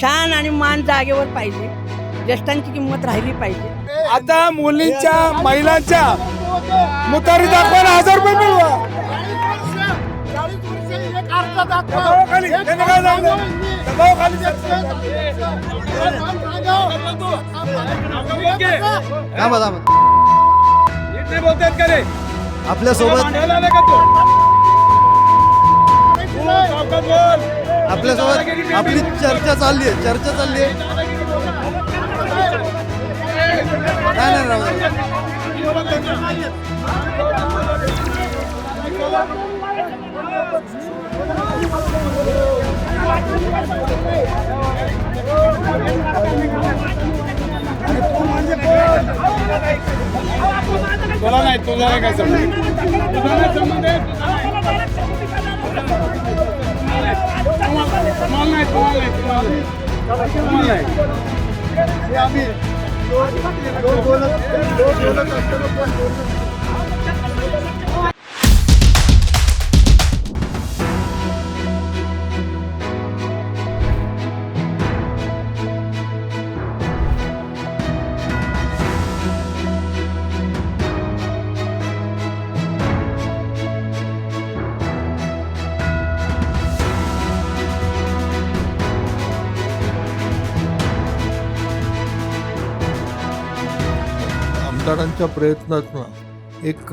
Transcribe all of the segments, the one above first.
शान आणि मान जागेवर पाहिजे. ज्येष्ठांची किंमत राहिली पाहिजे. आता मुलींच्या महिलांच्या मुतारी दाखवा ना, हजार रुपये मिळवा. आपल्यासोबत आपल्यासोबत आपली चर्चा चालली आहे चर्चा चालली आहे. नाही नाही राहू तुला नाही तुझा नाही काय संबंध तुझा नाही संबंध आहे, आमदारांच्या प्रयत्नातनं एक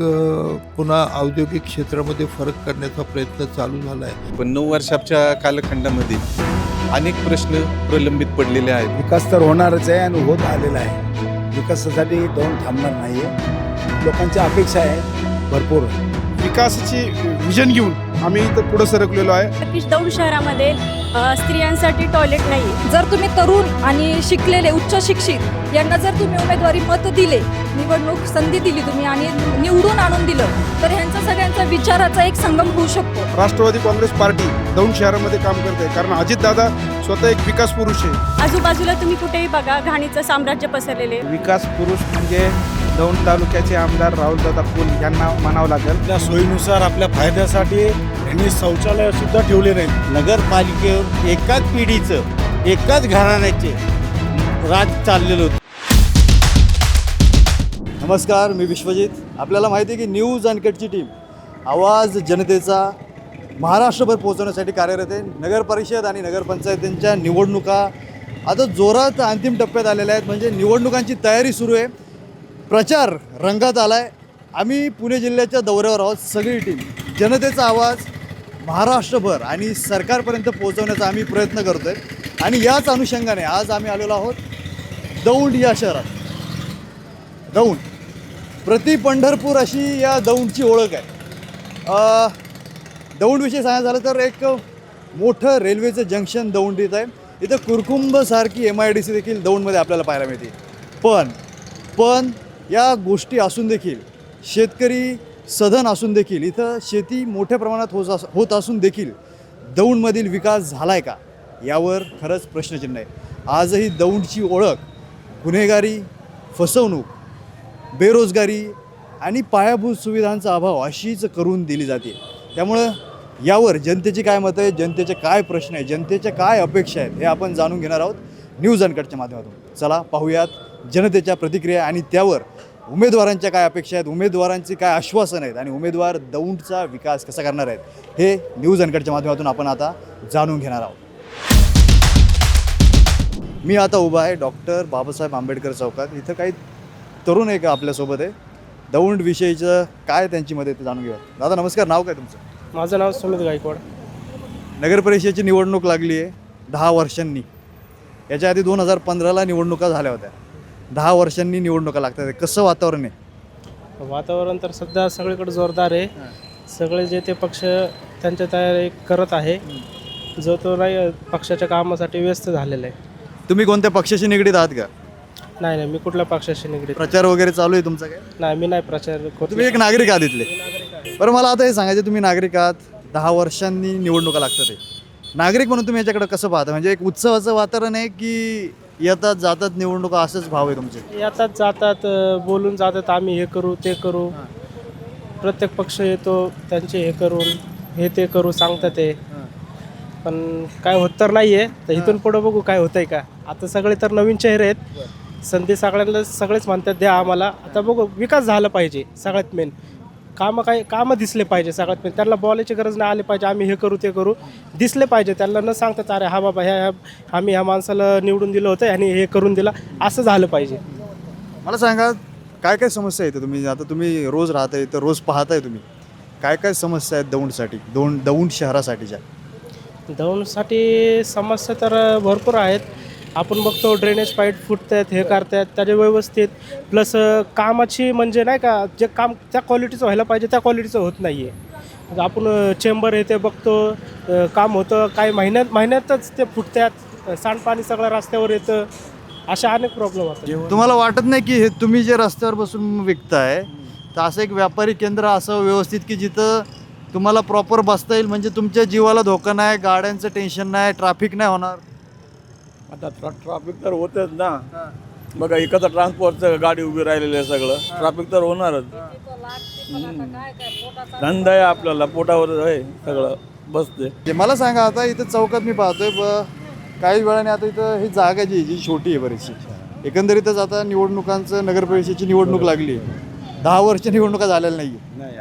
पुन्हा औद्योगिक क्षेत्रामध्ये फरक करण्याचा प्रयत्न चालू झाला आहे पण नऊ वर्षाच्या कालखंडामध्ये अनेक प्रश्न प्रलंबित पडलेले आहेत. विकास तर होणारच आहे आणि होत आलेला आहे. विकासासाठी दोन थांबणार नाही आहे लोकांच्या अपेक्षा आहे भरपूर. विकासाची विजन घेऊन आम्ही इथं पुढे सरकलेलो आहे. दौंड शहरामध्ये स्त्रियांसाठी टॉयलेट नाही जर तुम्ही तरुण आणि शिकलेले उच्च शिक्षित यांना जर तुम्ही उमेदवारी मत दिले निवडणूक संधी दिली तुम्ही आणि निवडून आणून दिलं तर ह्यांचा सगळ्यांचा विचाराचा एक संगम होऊ शकतो. राष्ट्रवादी काँग्रेस पार्टी दौंड शहरामध्ये काम करते. कारण अजितदादा स्वतः एक विकास पुरुष आहे. आजूबाजूला तुम्ही कुठेही बघा घाणीचं साम्राज्य पसरलेले विकास पुरुष म्हणजे दौंड तालुक्याचे आमदार राहुलदादा फुल यांना म्हणावं लागेल. त्या सोयीनुसार आपल्या फायद्यासाठी यांनी शौचालय सुद्धा ठेवले नाही नगरपालिकेवर एकाच पिढीचं एकाच घराण्याचे राज चाललेलं होतं. नमस्कार मी विश्वजित. आपल्याला माहिती आहे की न्यूज अँडकटची टीम आवाज जनतेचा महाराष्ट्रभर पोहोचवण्यासाठी कार्यरत आहे. नगरपरिषद आणि नगरपंचायतींच्या निवडणुका आता जोरात अंतिम टप्प्यात आलेल्या आहेत. म्हणजे निवडणुकांची तयारी सुरू आहे. प्रचार रंगात आला आहे आम्ही पुणे जिल्ह्याच्या दौऱ्यावर आहोत. सगळी टीम जनतेचा आवाज महाराष्ट्रभर आणि सरकारपर्यंत पोहोचवण्याचा आम्ही प्रयत्न करतो आहे आणि याच अनुषंगाने आज आम्ही आलेलो आहोत दौंड या शहरात. दौंड. प्रति पंढरपूर अशी या दौंडची ओळख आहे. दौंडविषयी सांगायचं झालं तर एक मोठं रेल्वेचं जंक्शन दौंड इथं आहे. इथं कुरकुंबसारखी एम आय डी सी देखील दौंडमध्ये आपल्याला पाहायला मिळते. पण पण या गोष्टी असून देखील शेतकरी सधन असून देखील इथं शेती मोठ्या प्रमाणात होत अस होत असून देखील दौंडमधील विकास झाला आहे का? यावर खरंच प्रश्नचिन्ह आहे. आजही दौंडची ओळख गुन्हेगारी फसवणूक बेरोजगारी आणि पायाभूत सुविधांचा अभाव अशीच करून दिली जाते. त्यामुळं यावर जनतेची काय मतं आहे जनतेचे काय प्रश्न आहे जनतेच्या काय अपेक्षा आहेत हे आपण जाणून घेणार आहोत न्यूज अनकटच्या माध्यमातून. चला पाहूयात जनतेच्या प्रतिक्रिया आणि त्यावर उमेदवारांच्या काय अपेक्षा आहेत? उमेदवारांची काय आश्वासन आहेत? आणि उमेदवार दौंडचा विकास कसा करणार आहेत? हे न्यूज अनकटच्या माध्यमातून आपण आता जाणून घेणार आहोत. मी आता उभा आहे डॉक्टर बाबासाहेब आंबेडकर चौकात. इथं काही तरुण आहे का आपल्यासोबत आहे. दौंड विषयीचं काय त्यांची मदत ते जाणून घेऊया दादा नमस्कार. नाव काय तुमचं? माझं नाव सुमित गायकवाड. नगर परिषदेची निवडणूक लागली आहे दहा वर्षांनी. याच्या आधी दोन हजार पंधराला निवडणुका झाल्या होत्या. दहा वर्षांनी निवडणुका लागतात. कसं वातावरण आहे? वातावरण तर सध्या सगळीकडे जोरदार आहे. सगळे जे ते पक्ष त्यांच्या तयारी करत आहे. जो तो नाही पक्षाच्या कामासाठी व्यस्त झालेला आहे. तुम्ही कोणत्या पक्षाशी निगडीत आहात का? नाही नाही मी कुठल्या पक्षाशी निगडीत प्रचार वगैरे चालू आहे तुमचा काय? नाही मी नाही प्रचार करतो. तुम्ही एक नागरिक आहात इथले. बरं मला आता हे सांगायचं तुम्ही नागरिक आहात. दहा वर्षांनी निवडणुका लागतात नागरिक म्हणून तुम्ही याच्याकडे कसं पाहता? म्हणजे एक उत्सवाचं वातावरण आहे की येतात जातात निवडणुका असंच भाव आहे तुमचे? येतात जातात अं, बोलून जातात आम्ही हे करू ते करू. प्रत्येक पक्ष येतो त्यांचे हे करून हे ते करू सांगतात ते. पण काय होत तर नाही आहे तर इथून पुढं बघू काय होतंय का. आता सगळे तर नवीन चेहरे आहेत. संधी सगळ्यांना सगळेच म्हणतात द्या आम्हाला. आता बघू विकास झाला पाहिजे सगळ्यात मेन कामं काय कामं दिसले पाहिजे सगळ्यात मेन त्यांना बोलायची गरज नाही आली पाहिजे आम्ही हे करू ते करू. दिसले पाहिजे. त्यांना न सांगतात अरे हा बाबा ह्या ह्या आम्ही ह्या माणसाला निवडून दिलं होतं आणि हे करून दिला. असं झालं पाहिजे. मला सांगा काय काय समस्या येते तुम्ही? आता तुम्ही रोज राहताय तर रोज पाहताय तुम्ही. काय काय समस्या आहेत दौंडसाठी दौंड दौंड शहरासाठीच्या? दौंडसाठी समस्या तर भरपूर आहेत. आपण बघतो ड्रेनेज पाईप फुटतात हे करतात त्याचे व्यवस्थित. प्लस कामाची म्हणजे नाही का जे काम त्या क्वालिटीचं व्हायला पाहिजे त्या क्वालिटीचं होत नाही आहे म्हणजे आपण चेंबर हे ते बघतो काम होतं काही महिन्यात महिन्यातच ते फुटतात. सांडपाणी सगळं रस्त्यावर येतं. अशा अनेक प्रॉब्लेम होतात. तुम्हाला वाटत नाही की हे तुम्ही जे रस्त्यावर बसून विकताय तर असं एक व्यापारी केंद्र असं व्यवस्थित की जिथं तुम्हाला प्रॉपर बसता येईल म्हणजे तुमच्या जीवाला धोका नाही गाड्यांचं टेन्शन नाही ट्रॅफिक नाही होणार? आता ट्रा ट्रॅफिक तर होतेच ना. बघा एकत्र ट्रान्सपोर्टचं गाडी उभी राहिलेली आहे सगळं. ट्रॅफिक तर होणारच. धंदा आहे आपल्याला पोटावर आहे सगळं बसते ते मला सांगा आता इथं चौकात मी पाहतोय ब काही वेळाने आता इथं ही जागा जी जी छोटी आहे बरीचशी. एकंदरीतच आता निवडणुकांचं नगरपरिषदेची निवडणूक लागली. दहा वर्ष निवडणुका झालेल्या नाही नाही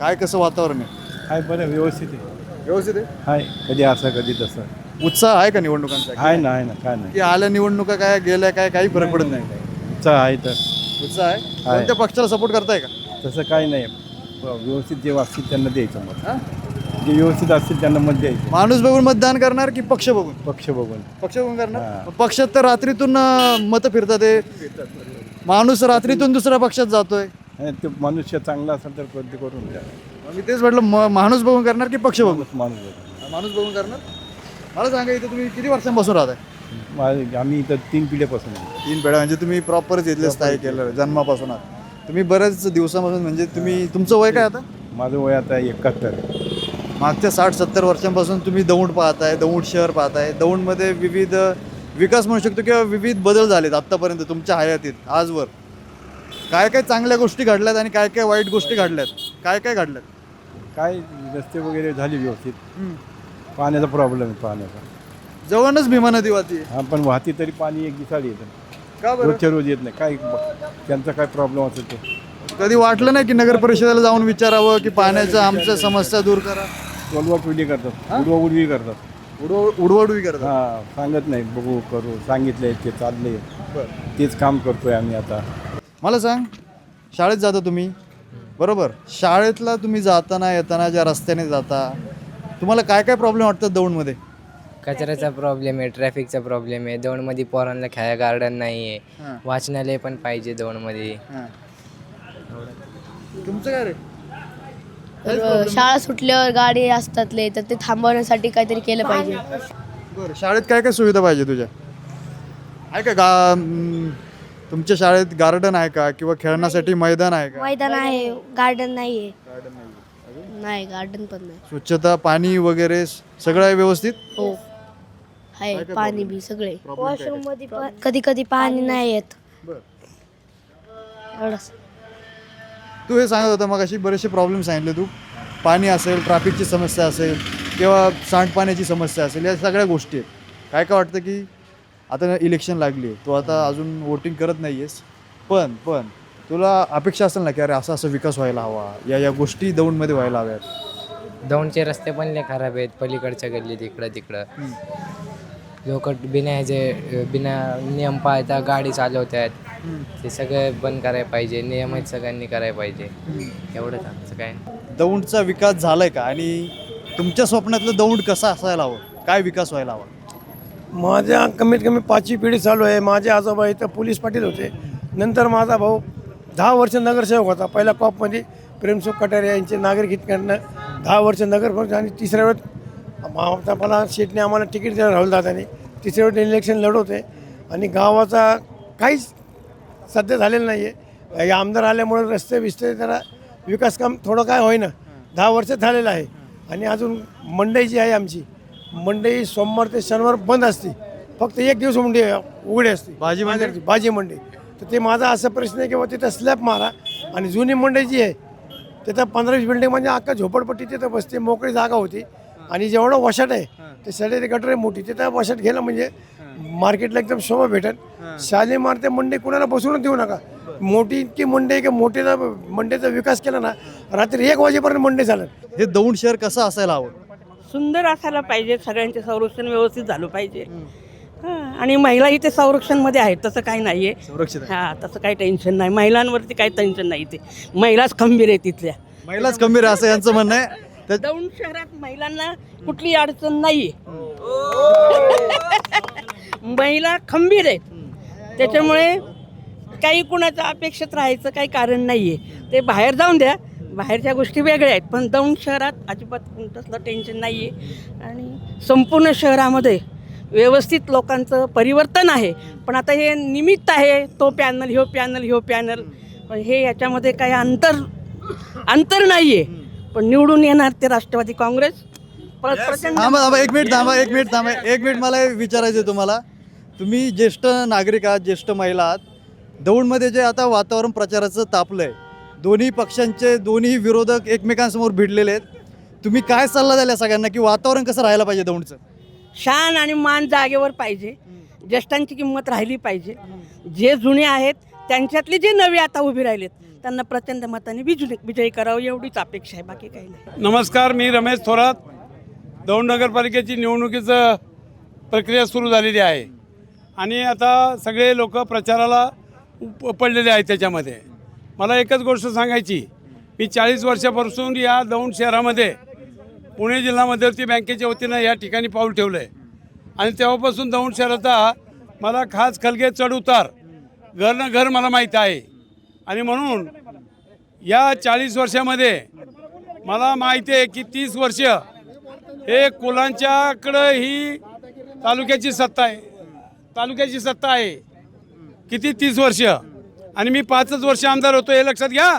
काय कसं वातावरण आहे? हाय बरं व्यवस्थित आहे. व्यवस्थित आहे? हाय कधी असं कधी तसं. उत्साह आहे का निवडणुकांचा? आहे ना आहे ना काय नाही. की आल्या निवडणुका काय गेल्या काय काही फरक पडत नाही. उत्साह आहे तर. उत्साह आहे? कोणत्या पक्षाला सपोर्ट करताय का? तसं काही नाही. व्यवस्थित जे असतील त्यांना द्यायचं मत जे व्यवस्थित असतील त्यांना मत द्यायचं. माणूस बघून मतदान करणार की पक्ष बघून? पक्ष बघून. पक्ष बघून करणार? हा. पक्षात तर रात्रीतून मत फिरतात ते माणूस रात्रीतून दुसऱ्या पक्षात जातोय. आणि ते मनुष्य चांगला असेल तर कधी करून द्या. मी तेच म्हटलं म- माणूस बघून करणार की पक्ष बघून? माणूस बघून. माणूस बघून करणार? मला सांगा इथं तुम्ही किती वर्षांपासून राहताय? माझे- आम्ही इथं तीन पिढ्यापासून आहे. तीन पिढ्या म्हणजे तुम्ही प्रॉपरच इथले स्थायी केलं जन्मापासून आहात. तुम्ही बऱ्याच दिवसापासून म्हणजे तुम्ही तुमचं वय काय आता? माझं वय आता एकाहत्तर मागच्या साठ सत्तर वर्षांपासून तुम्ही दौंड पाहताय दौंड शहर पाहताय. दौंडमध्ये विविध विकास म्हणू शकतो किंवा विविध बदल झालेत आत्तापर्यंत तुमच्या हयातीत आजवर. काय काय चांगल्या गोष्टी घडल्यात आणि काय काय वाईट गोष्टी घडल्यात? काय काय घडल्यात? काय रस्ते वगैरे झाले व्यवस्थित. पाण्याचा प्रॉब्लेम आहे पाण्याचा. जवळच भीमा नदी वाहती हा पण वाहती तरी पाणी एक दिवसाळी येतं. का बरं? रोजच्या रोज येत नाही. काय त्यांचा काय प्रॉब्लेम असेल तो? कधी वाटलं नाही की नगर परिषदेला जाऊन विचारावं की पाण्याचं आमच्या समस्या दूर करा? टोलवा टोली करतात. उडवा उडवी करतात. उडव उडवडवी करा हा सांगत नाही. बघू करू. सांगितलंय ते चाललंय. तेच काम करतोय आम्ही आता. मला सांग शाळेत जाता तुम्ही? बरोबर. शाळेतला तुम्ही जाताना येताना ज्या रस्त्याने जाता तुम्हाला काय काय प्रॉब्लेम वाटतात दौंडमध्ये? कचऱ्याचा प्रॉब्लेम आहे ट्रॅफिकचा प्रॉब्लेम आहे. दौंडमध्ये पोरांना खेळायला गार्डन नाही हां. आहे वाचनालय पण पाहिजे दौंडमध्ये. तुमचं काय रे? तर शाळा सुटल्यावर गाडी असतात लय तर ते थांबवण्यासाठी काहीतरी केलं पाहिजे. बरं शाळेत काय काय सुविधा पाहिजे तुझ्या? आहे का गा अं, तुमच्या शाळेत गार्डन आहे का किंवा खेळण्यासाठी मैदान आहे का? मैदान आहे गार्डन नाही आहे नाही गार्डन पण नाही. स्वच्छता पाणी वगैरे सगळं आहे व्यवस्थित? हो. आहे पाणी बी सगळे. वॉशरूममध्ये कधी कधी पाणी नाही येत. एवढंच. तू हे सांगत होता मग अशी बरेचसे प्रॉब्लेम सांगितले तू. पाणी असेल ट्रॅफिकची समस्या असेल किंवा सांडपाण्याची समस्या असेल या सगळ्या गोष्टी आहेत. काय काय वाटतं की आता इलेक्शन लागली आहे. तू आता अजून वोटिंग करत नाही आहेस पण पण तुला अपेक्षा असेल ना की अरे असा असा विकास व्हायला हवा? या या गोष्टी दौंडमध्ये व्हायला हव्यात. दौंडचे रस्ते पण लय खराब आहेत पलीकडच्या गल्लीत इकडं तिकडं. लोक बिना ह्याचे बिना नियम पाळता गाडी चालवतात ते सगळं बंद करायला पाहिजे नियम आहेत सगळ्यांनी करायला पाहिजे. एवढंच आमचं काय. दौंडचा विकास झालाय का? आणि तुमच्या स्वप्नातलं दौंड कसा असायला हवं? काय विकास व्हायला हवा? माझ्या कमीत कमी पाचवी पिढी चालू आहे. माझे आजोबा इथं पोलीस पाटील होते. नंतर माझा भाऊ दहा वर्ष नगरसेवक होता. पहिल्या कॉपमध्ये प्रेमसुख कटारे यांचे नागरिक हितकडनं दहा वर्ष नगरसेवक आणि तिसऱ्या वेळेस मला शेटने आम्हाला तिकीट दिलं राहुल दादाने. तिसऱ्या वेळेस इलेक्शन लढवते आणि गावाचा काहीच सध्या झालेलं नाही आहे हे आमदार आल्यामुळे रस्ते बिस्ते जरा विकास काम थोडं काय होईना. दहा वर्ष झालेलं आहे. आणि अजून मंडई जी आहे आमची मंडई सोमवार ते शनिवार बंद असते. फक्त एक दिवस मंडई उघडी असते. भाजी मंडई? भाजी मंडई. तर ते माझा असा प्रश्न आहे की बा तिथं स्लॅब मारा. आणि जुनी मंडई जी आहे तिथं पंधरा वीस बिल्डिंग म्हणजे अख्खा झोपडपट्टी तिथं बसते मोकळी जागा होती. आणि जेवढं वशाट आहे ते सडे गटर आहे मोठी तिथं बसत गेलं म्हणजे मार्केटला एकदम शोभा भेटत शाले मारते मंडई कुणाला बसूनच देऊ नका. मोठी इतकी मंडई आहे की मोठीचा मंडईचा विकास केला ना रात्री एक वाजेपर्यंत मंडई चालत हे दौंड शहर कसं असायला हवं? सुंदर असायला पाहिजे सगळ्यांचे संरक्षण व्यवस्थित झालं पाहिजे. आणि महिला इथे संरक्षणमध्ये आहेत तसं काही नाही आहे सुरक्षित आहे हां तसं काही टेन्शन नाही. महिलांवरती काही टेन्शन नाही ते महिलाच खंबीर आहे तिथल्या महिलाच खंबीर असं यांचं म्हणणं आहे. तर दौंड शहरात महिलांना कुठली अडचण नाही महिला खंबीर आहेत. त्याच्यामुळे काही कुणाचं अपेक्षित राहायचं काही कारण नाही आहे ते बाहेर जाऊन द्या. बाहेरच्या गोष्टी वेगळ्या आहेत. पण दौंड शहरात अजिबात तसलं टेन्शन नाही आहे आणि संपूर्ण शहरामध्ये व्यवस्थित लोकांचं परिवर्तन आहे. पण आता हे निमित्त आहे तो पॅनल ह्यो पॅनल ह्यो पॅनल. पण हे याच्यामध्ये काही अंतर अंतर नाही आहे पण निवडून येणार ते राष्ट्रवादी काँग्रेस. थांबा थांबा एक मिनिट थांबा एक मिनिट थांबा एक मिनिट मला हे विचारायचं आहे तुम्हाला. तुम्ही ज्येष्ठ नागरिक आहात ज्येष्ठ महिला आहात. दौंडमध्ये जे आता वातावरण प्रचाराचं तापलं आहे दोन्ही पक्षांचे दोन्ही विरोधक एकमेकांसमोर भिडलेले आहेत. तुम्ही काय सल्ला द्याल सगळ्यांना की वातावरण कसं राहायला पाहिजे दौंडचं? शान आणि मान जागेवर पाहिजे. ज्येष्ठांची किंमत राहिली पाहिजे. जे जुने आहेत त्यांच्यातले जे नवे आता उभे राहिलेत त्यांना प्रचंड मताने विजयी विजयी करावं एवढीच अपेक्षा आहे बाकी काही नाही. नमस्कार मी रमेश थोरात. दौंड नगरपालिकेची निवडणुकीचं प्रक्रिया सुरू झालेली आहे. आणि आता सगळे लोक प्रचाराला पडलेले आहेत त्याच्यामध्ये. मला एकच गोष्ट सांगायची. मी चाळीस वर्षापासून या दौंड शहरामध्ये पुणे जिल्हा मध्यवर्ती बँकेच्या वतीनं या ठिकाणी पाऊल ठेवलं आहे आणि तेव्हापासून दौंड शहराचा मला खास खलगे चढ उतार घर न घर मला माहीत आहे. आणि म्हणून या चाळीस वर्षामध्ये मला माहिती आहे की तीस वर्ष हे कुलांच्याकडं ही तालुक्याची सत्ता आहे. तालुक्याची सत्ता आहे. किती? तीस वर्ष. आणि मी पाचच वर्ष आमदार होतो हे लक्षात घ्या.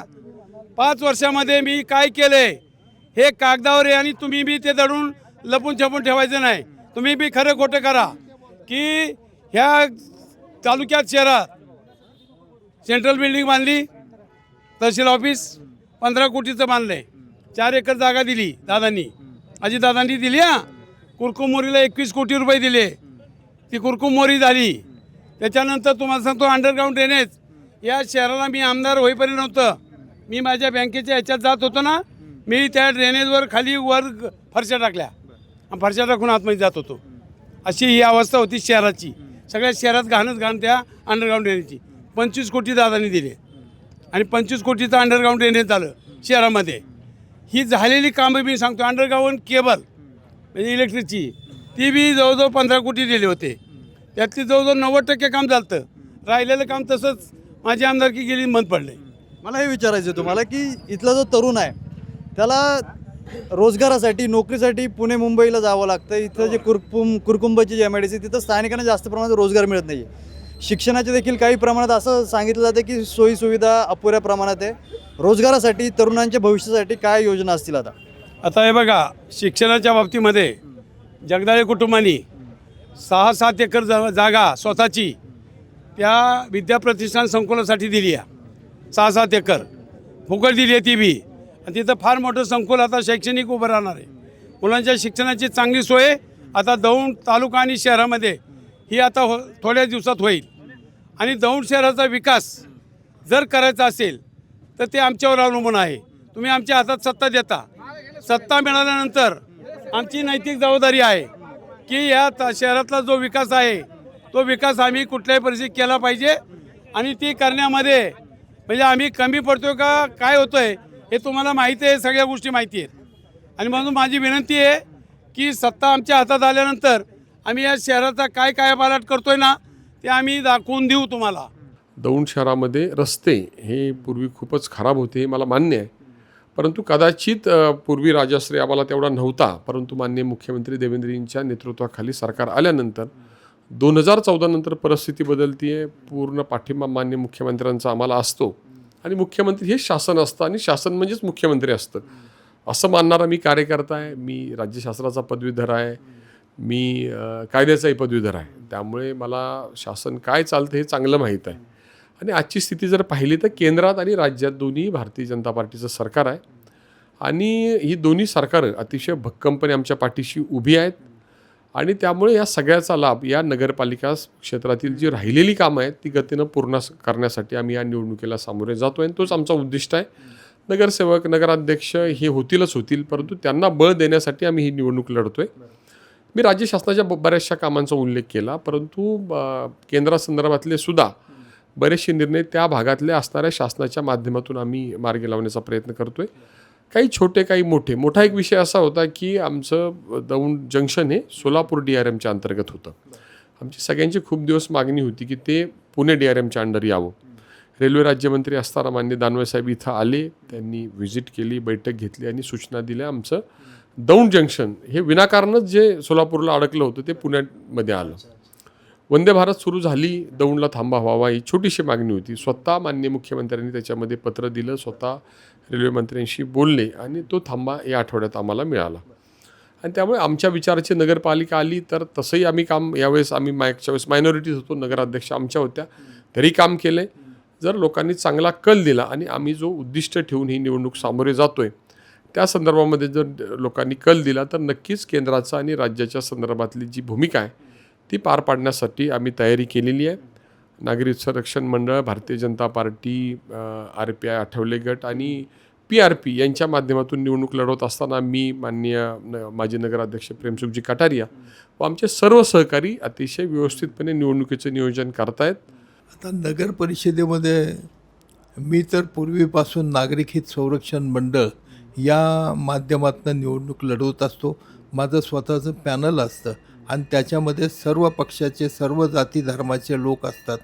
पाच वर्षामध्ये मी काय केले हे कागदावर आहे आणि तुम्ही बी ते दडून लपून छपून ठेवायचं नाही. तुम्ही बी खरं खोटं करा की ह्या तालुक्यात शहरात सेंट्रल बिल्डिंग बांधली तहसील ऑफिस पंधरा कोटीचं बांधलं आहे चार एकर जागा दिली दादांनी. अजितदादांनी दिली हां. कुरकुमोरीला एकवीस कोटी रुपये दिले. ती कुरकुमोरी झाली. त्याच्यानंतर तुम्हाला सांगतो अंडरग्राऊंड ड्रेनेज या शहराला मी आमदार होईपर्यंत नव्हतं. मी माझ्या बँकेच्या ह्याच्यात जात होतो ना. मी त्या ड्रेनेजवर खाली वर फरशा टाकल्या. आणि फरशा टाकून आतमध्ये जात होतो. अशी ही अवस्था होती शहराची. सगळ्या शहरात घाणच घाण त्या अंडरग्राऊंड ड्रेनेजची पंचवीस कोटी दादांनी दिले. आणि पंचवीस कोटीचं अंडरग्राऊंड ड्रेनेज झालं शहरामध्ये. ही झालेली कामं मी सांगतो अंडरग्राऊंड केबल म्हणजे इलेक्ट्रिकची ती बी जवळजवळ पंधरा कोटी दिले होते. त्यातली जवळजवळ नव्वद टक्के काम झालं राहिलेलं काम तसंच माझी आमदारकी गेली मन पडले. मला हे विचारायचं तुम्हाला की इथला जो तरुण आहे त्याला रोजगारासाठी नोकरीसाठी पुणे मुंबईला जावं लागतं. इथं जे कुरकुम कुरकुंबाची जी एम आय डी सी तिथं स्थानिकांना जास्त प्रमाणात रोजगार मिळत नाही शिक्षणाचे देखील काही प्रमाणात असं सांगितलं जातं की सोयीसुविधा अपुऱ्या प्रमाणात आहे. रोजगारासाठी तरुणांच्या भविष्यासाठी काय योजना असतील आता? आता हे बघा शिक्षणाच्या बाबतीमध्ये जगदाळे कुटुंबांनी सहा सात एकर जा जागा स्वतःची त्या विद्याप्रतिष्ठान संकुलासाठी दिली आहे. सहा सात एकर. फुकट दिली आहे ती बी. आणि तिथं फार मोठं संकुल आता शैक्षणिक उभं राहणार आहे. मुलांच्या शिक्षणाची चांगली सोय आता दौंड तालुका आणि शहरामध्ये ही आता हो थोड्या दिवसात होईल. आणि दौंड शहराचा विकास जर करायचा असेल तर ते आमच्यावर अवलंबून आहे. तुम्ही आमच्या हातात सत्ता देता. सत्ता मिळाल्यानंतर आमची नैतिक जबाबदारी आहे की या त- शहरातला जो विकास आहे तो विकास आम्ही कुठल्याही परिस्थितीत केला पाहिजे. आणि ती करण्यामध्ये म्हणजे आम्ही कमी पडतो का काय होतं आहे हे तुम्हाला माहिती आहे सगळ्या गोष्टी माहिती आहेत. आणि म्हणून माझी विनंती आहे की सत्ता आमच्या हातात आल्यानंतर आम्ही या शहराचा काय काय पालट करतोय ना ते आम्ही दाखवून देऊ तुम्हाला. दौंड शहरामध्ये रस्ते हे पूर्वी खूपच खराब होते हे मला मान्य आहे. परंतु कदाचित पूर्वी राजाश्री आम्हाला तेवढा नव्हता परंतु माननीय मुख्यमंत्री देवेंद्रजींच्या नेतृत्वाखाली सरकार आल्यानंतर दोन हजार चौदानंतर परिस्थिती बदलती आहे पूर्ण पाठिंबा मान्य मुख्यमंत्र्यांचा आम्हाला असतो. आणि मुख्यमंत्री हे शासन असतं आणि शासन म्हणजेच मुख्यमंत्री असतं. असं मानणारा मी कार्यकर्ता आहे मी राज्यशास्त्राचा पदवीधर आहे मी कायद्याचाही पदवीधर आहे. त्यामुळे मला शासन काय चालतं हे चांगलं माहीत आहे. आणि आजची स्थिती जर पाहिली तर केंद्रात आणि राज्यात दोन्ही भारतीय जनता पार्टीचं सरकार आहे. आणि ही दोन्ही सरकारं अतिशय भक्कमपणे आमच्या पाठीशी उभी आहेत. आणि त्यामुळे या सगळ्याचा लाभ या नगरपालिका क्षेत्रातील जी राहिलेली कामं आहेत ती गतीनं पूर्ण करण्यासाठी आम्ही या निवडणुकीला सामोरे जातो आणि तोच आमचा उद्दिष्ट आहे. नगरसेवक नगराध्यक्ष हे होतीलच होतील परंतु त्यांना बळ देण्यासाठी आम्ही ही निवडणूक लढतोय. मी राज्य शासनाच्या ब- बऱ्याचशा कामांचा उल्लेख केला परंतु केंद्रासंदर्भातले सुद्धा बरेचसे निर्णय त्या भागातले असणाऱ्या शासनाच्या माध्यमातून आम्ही मार्गी लावण्याचा प्रयत्न करतोय. काही छोटे काही मोठे. मोठा एक विषय असा होता की आमचं दौंड जंक्शन हे सोलापूर डी आर एमच्या अंतर्गत होतं. आमची सगळ्यांची खूप दिवस मागणी होती की ते पुणे डी आर एमच्या अंडर यावं. रेल्वे राज्यमंत्री असताना मान्य दानवेसाहेब इथं आले त्यांनी व्हिजिट केली बैठक घेतली आणि सूचना दिल्या. आमचं दौंड जंक्शन हे विनाकारणच जे सोलापूरला अडकलं होतं ते पुण्यामध्ये आलं. वंदे भारत सुरू झाली दौंडला थांबा व्हावा ही छोटीशी मागणी होती. स्वतः मान्य मुख्यमंत्र्यांनी त्याच्यामध्ये पत्र दिलं स्वतः रेल्वे मंत्र्यांशी बोलले आणि तो थांबा या आठवड्यात आम्हाला मिळाला. आणि त्यामुळे आमच्या विचाराची नगरपालिका आली तर तसंही आम्ही काम यावेळेस आम्ही मागच्या वेळेस मायनॉरिटीज होतो नगराध्यक्ष आमच्या होत्या तरी काम केलं जर लोकांनी चांगला कल दिला आणि आम्ही जो उद्दिष्ट ठेवून ही निवडणूक सामोरे जातोय त्या संदर्भामध्ये जर लोकांनी कल दिला तर नक्कीच केंद्राचा आणि राज्याच्या संदर्भातली जी भूमिका आहे ती पार पाडण्यासाठी आम्ही तयारी केलेली आहे. नागरिक संरक्षण मंडळ Bharatiya Janata Party R P I Athawale गट आणि पी आर पी यांच्या माध्यमातून निवडणूक लढवत असताना मी माननीय न माजी नगराध्यक्ष प्रेमसुखजी कटारिया व आमचे सर्व सहकारी अतिशय व्यवस्थितपणे निवडणुकीचं नियोजन करतायत. आता नगर परिषदेमध्ये मी तर पूर्वीपासून नागरिक हित संरक्षण मंडळ या माध्यमातून निवडणूक लढवत असतो. माझं स्वतःचं पॅनल असतं. आणि त्याच्यामध्ये सर्व पक्षाचे सर्व जाती धर्माचे लोक असतात.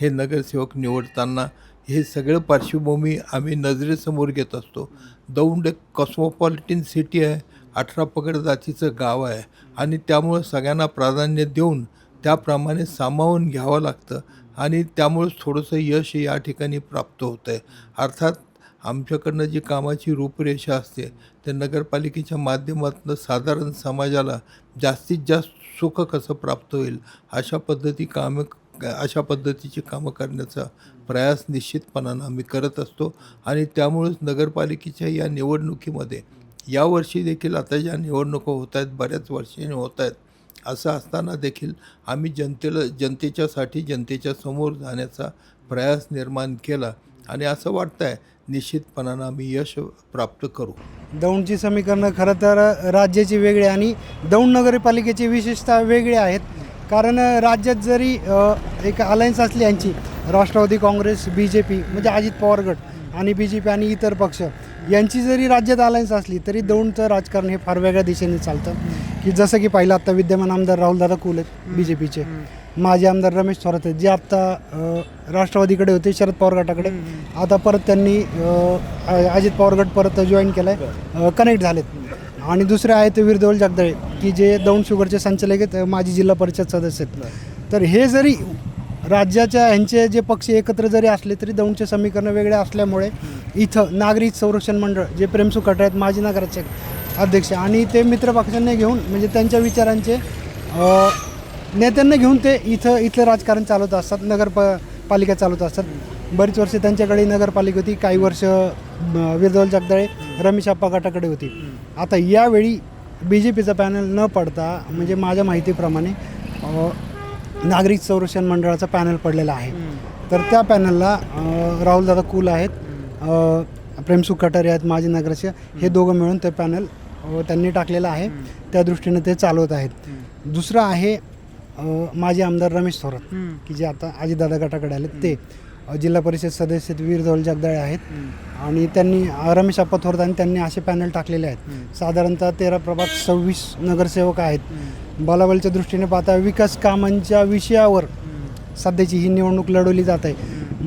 हे नगरसेवक निवडताना हे सगळं पार्श्वभूमी आम्ही नजरेसमोर घेत असतो. दौंड एक कॉस्मोपॉलिटिन सिटी आहे. अठरा पगड जातीचं गाव आहे. आणि त्यामुळं सगळ्यांना प्राधान्य देऊन त्याप्रमाणे सामावून घ्यावं लागतं. आणि त्यामुळं थोडंसं यश या ठिकाणी प्राप्त होतं आहे अर्थात आमच्याकडनं जी कामाची रूपरेषा असते ते नगरपालिकेच्या माध्यमातून साधारण समाजाला जास्तीत जास्त सुख कसं प्राप्त होईल अशा पद्धती कामं अशा पद्धतीची कामं करण्याचा प्रयास निश्चितपणानं आम्ही करत असतो. आणि त्यामुळेच नगरपालिकेच्या या निवडणुकीमध्ये यावर्षी देखील आता ज्या निवडणुका होत आहेत बऱ्याच वर्षांनी होत आहेत असं असताना देखील आम्ही जनतेला जनतेच्यासाठी जनतेच्या समोर जाण्याचा प्रयास निर्माण केला. आणि असं वाटतं आहे निश्चितपणानं आम्ही यश प्राप्त करू. दौंडची समीकरणं खरं तर राज्याची वेगळी आणि दौंड नगरपालिकेची विशेषतः वेगळी आहेत. कारण राज्यात जरी एक अलायन्स असली यांची Rashtrawadi Congress B J P म्हणजे अजित पवार गट आणि बी जे पी आणि इतर पक्ष यांची जरी राज्यात अलायन्स असली तरी दौंडचं राजकारण हे फार वेगळ्या दिशेने चालतं. की जसं की पाहिलं आत्ता विद्यमान आमदार राहुलदादा कुल आहेत बी जे पीचे माजी आमदार रमेश थोरात आहेत जे आत्ता अ, राष्ट्रवादीकडे होते शरद पवार गटाकडे. आता परत त्यांनी अजित पवार गट परत जॉईन केला आहे कनेक्ट झालेत. आणि दुसरे आहेत विरदोल जगदळे की जे दौंड शुगरचे संचालक आहेत माजी जिल्हा परिषद सदस्य आहेत. तर हे जरी राज्याच्या ह्यांचे जे पक्ष एकत्र जरी असले तरी दौंडचे समीकरण वेगळे असल्यामुळे इथं नागरिक संरक्षण मंडळ जे प्रेमसू आहेत माजी नगराचे अध्यक्ष आणि ते मित्रपक्षांना घेऊन म्हणजे त्यांच्या विचारांचे नेत्यांना घेऊन ते इथं इथलं राजकारण चालवत असतात नगर प पालिका चालवत असतात. बरीच वर्षे त्यांच्याकडे नगरपालिका होती काही वर्ष विरदोल जगदाळे रमेश आप्पा गटाकडे होती. आता यावेळी बी जे पीचा पॅनल न पडता म्हणजे माझ्या माहितीप्रमाणे नागरिक संरक्षण मंडळाचा पॅनल पडलेला आहे. तर त्या पॅनलला राहुलदादा कुल आहेत प्रेमसुख कटारे आहेत माजी नगरचे हे दोघं मिळून ते पॅनल त्यांनी टाकलेलं आहे. त्या दृष्टीने ते चालवत आहेत. दुसरं आहे माजी आमदार रमेश थोरात की जे आता अजितदादा गटाकडे आले ते जिल्हा परिषद सदस्य वीर धवल जगदाळे आहेत. आणि त्यांनी रमेश अप्पा थोरात आणि त्यांनी असे पॅनल टाकलेले आहेत. साधारणतः तेरा प्रभाग सव्वीस नगरसेवक आहेत. बलाबलच्या दृष्टीने पाहता विकास कामांच्या विषयावर सध्याची ही निवडणूक लढवली जात आहे.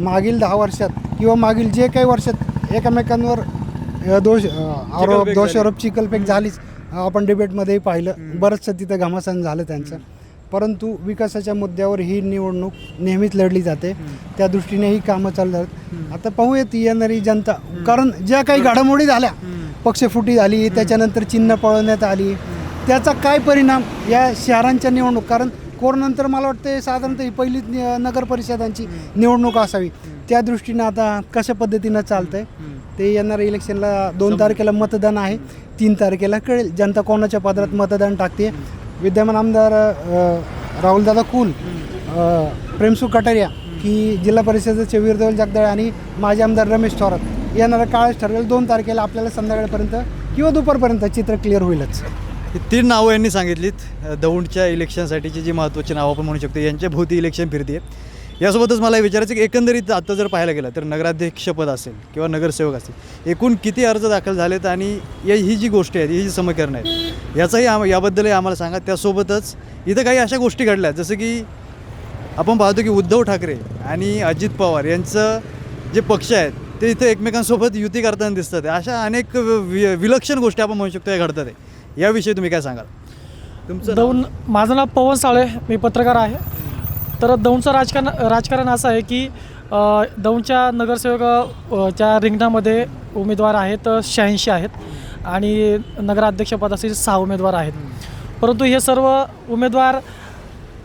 मागील दहा वर्षात किंवा मागील जे काही वर्षात एकमेकांवर दोष आरोप दोषारोप चिकलपेक झालीच आपण डिबेटमध्येही पाहिलं. बरंचसं तिथं घमासान झालं त्यांचं. परंतु विकासाच्या मुद्द्यावर ही निवडणूक नेहमीच लढली जाते. त्या दृष्टीने ही कामं चालू आहेत आता पाहूयात येणारी जनता. कारण ज्या काही घडामोडी झाल्या पक्षफुटी झाली त्याच्यानंतर चिन्ह पळवण्यात आली. त्याचा काय परिणाम या शहरांच्या निवडणूक? कारण कोरोनानंतर मला वाटतं साधारणतः ही पहिलीच नगर परिषदांची निवडणूक असावी. त्या दृष्टीनं आता कशा पद्धतीनं चालतंय? ते येणाऱ्या इलेक्शनला दोन तारखेला मतदान आहे. तीन तारखेला कळेल. जनता कोणाच्या पदरात मतदान टाकते? विद्यमान आमदार राहुलदादा कुल प्रेमसू प्रेमसुख कटारिया की जिल्हा परिषदेचे वीरदेवल जगदाळे आणि माजी आमदार रमेश थोरात येणारा काळच ठरवेल. दोन तारखेला आपल्याला संध्याकाळपर्यंत किंवा दुपारपर्यंत चित्र क्लिअर होईलच. ही तीन नावं यांनी सांगितलीत. दौंडच्या इलेक्शनसाठीची जी महत्त्वाची नावं आपण म्हणू शकतो यांच्या भोवती इलेक्शन फिरते यासोबतच मला विचारायचं की एकंदरीत आता जर पाहायला गेलं तर नगराध्यक्षपद असेल किंवा नगरसेवक असेल एकूण किती अर्ज दाखल झालेत आणि या ही जी गोष्टी आहेत ही जी समीकरण आहेत याचाही आम याबद्दलही आम्हाला सांगा. त्यासोबतच इथं काही अशा गोष्टी घडल्या जसं की आपण पाहतो की उद्धव ठाकरे आणि अजित पवार यांचं जे पक्ष आहेत ते इथं एकमेकांसोबत युती करताना दिसतात. अशा अनेक वि विलक्षण गोष्टी आपण म्हणू शकतो या घडतात. आहे याविषयी तुम्ही काय सांगाल? तुमचं दोन माझं नाव पवन साळे मी पत्रकार आहे. तर दौंडचं राजकारण राजकारण असं आहे की दौंडच्या नगरसेवक च्या रिंगणामध्ये उमेदवार आहेत शहाऐंशी आहेत आणि नगराध्यक्षपदाचे सहा उमेदवार आहेत. परंतु हे सर्व उमेदवार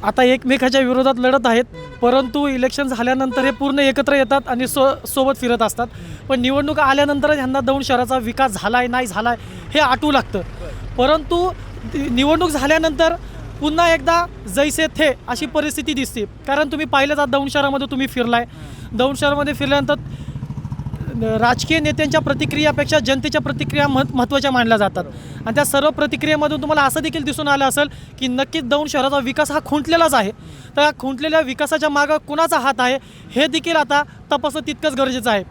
आता एकमेकाच्या विरोधात लढत आहेत परंतु इलेक्शन झाल्यानंतर हे पूर्ण एकत्र येतात आणि सो सोबत फिरत असतात. पण निवडणूक आल्यानंतरच ह्यांना दौंड शहराचा विकास झाला आहे नाही झाला आहे हे आटू लागतं. परंतु निवडणूक झाल्यानंतर पुन्हा एकदा जैसे थे अशी परिस्थिती दिसते. कारण तुम्ही पाहिलं जात दौंड शहरामध्ये तुम्ही फिरलाय. दौंड शहरामध्ये फिरल्यानंतर राजकीय नेत्यांच्या प्रतिक्रियापेक्षा जनतेच्या प्रतिक्रिया महत् महत्त्वाच्या मानल्या जातात. आणि त्या सर्व प्रतिक्रियेमधून तुम्हाला असं देखील दिसून आलं असेल की नक्कीच दौंड शहराचा विकास हा खुंटलेलाच आहे. तर या खुंटलेल्या विकासाच्या मागं कुणाचा हात आहे हे देखील आता तपासणं तितकंच गरजेचं आहे.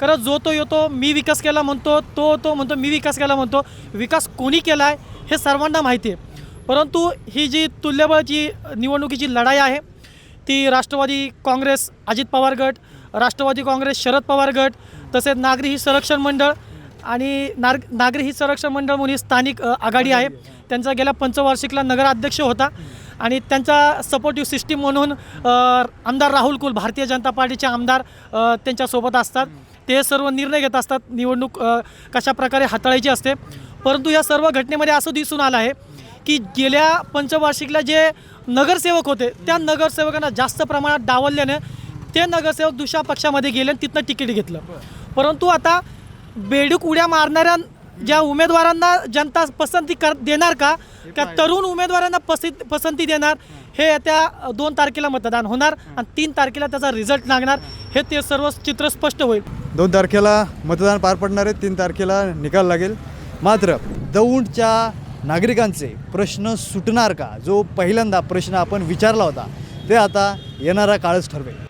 कारण जो तो येतो मी विकास केला म्हणतो तो तो म्हणतो मी विकास केला म्हणतो. विकास कोणी केला आहे हे सर्वांना माहिती आहे. परंतु ही जी तुल्यबळची निवडणुकीची लढाई आहे ती राष्ट्रवादी काँग्रेस अजित पवार गट राष्ट्रवादी काँग्रेस शरद पवार गट तसेच नागरी ही संरक्षण मंडळ आणि नाग नागरी ही संरक्षण मंडळ म्हणून ही स्थानिक आघाडी आहे. त्यांचा गेल्या पंचवार्षिकला नगराध्यक्ष होता आणि त्यांचा सपोर्टिव्ह सिस्टीम म्हणून आमदार राहुल कुल भारतीय जनता पार्टीचे आमदार त्यांच्यासोबत असतात. ते सर्व निर्णय घेत असतात. निवडणूक कशाप्रकारे कशा प्रकारे हाताळायची असते. परंतु या सर्व घटनेमध्ये असं दिसून आलं आहे की गेल्या पंचवार्षिकला जे नगरसेवक होते त्या नगरसेवकांना जास्त प्रमाणात डावलल्याने ते नगरसेवक दुसऱ्या पक्षामध्ये गेले आणि तिथनं तिकीट घेतलं. परंतु आता बेडूक उड्या मारणाऱ्या ज्या उमेदवारांना जनता पसंती कर देणार का? का तरुण उमेदवारांना पसंती पसंती देणार. हे येत्या दोन तारखेला मतदान होणार आणि तीन तारखेला त्याचा रिझल्ट लागणार. हे ते सर्व चित्र स्पष्ट होईल. दोन तारखेला मतदान पार पडणार आहे तीन तारखेला निकाल लागेल. मात्र दौंडच्या नागरिकांचे प्रश्न सुटणार का? जो पहिल्यांदा प्रश्न आपण विचारला होता ते आता येणारा काळच ठरवेल.